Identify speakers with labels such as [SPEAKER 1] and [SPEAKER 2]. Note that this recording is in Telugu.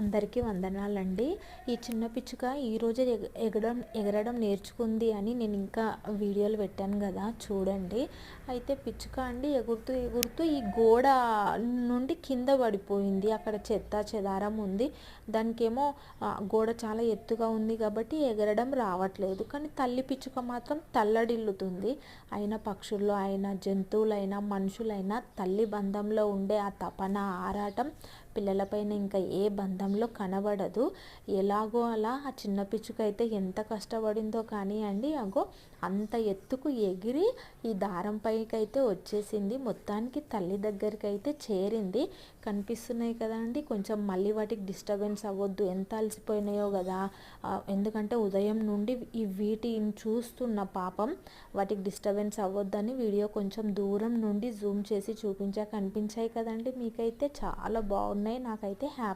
[SPEAKER 1] అందరికీ వందనాలండి. ఈ చిన్న పిచ్చుక ఈరోజే ఎగ ఎగడం ఎగరడం నేర్చుకుంది అని నేను ఇంకా వీడియోలు పెట్టాను కదా చూడండి. అయితే పిచ్చుక అండి ఎగురుతూ ఎగురుతూ ఈ గోడ నుండి కింద పడిపోయింది. అక్కడ చెత్త చెదారం ఉంది. దానికేమో గోడ చాలా ఎత్తుగా ఉంది కాబట్టి ఎగరడం రావట్లేదు. కానీ తల్లి పిచ్చుక మాత్రం తల్లడిల్లుతుంది. అయినా పక్షుల్లో అయినా జంతువులైనా మనుషులైనా తల్లి బంధంలో ఉండే ఆ తపన ఆరాటం పిల్లలపైన ఇంకా ఏ బంధంలో కనబడదు. ఎలాగో అలా ఆ చిన్న పిచ్చుక అయితే ఎంత కష్టపడిందో కానీ అండి అగో అంత ఎత్తుకు ఎగిరి ఈ దారం పైకి అయితే వచ్చేసింది. మొత్తానికి తల్లి దగ్గరికి అయితే చేరింది. కనిపిస్తున్నాయి కదండి కొంచెం మళ్ళీ వాటికి డిస్టర్బెన్స్ అవ్వద్దు. ఎంత అలసిపోయినాయో కదా. ఎందుకంటే ఉదయం నుండి ఈ వీటిని చూస్తున్న పాపం వాటికి డిస్టర్బెన్స్ అవ్వద్దని వీడియో కొంచెం దూరం నుండి జూమ్ చేసి చూపించా కనిపించాయి కదండి. మీకైతే చాలా బాగుంది. ఉన్నాయి. నాకైతే హ్యాపీ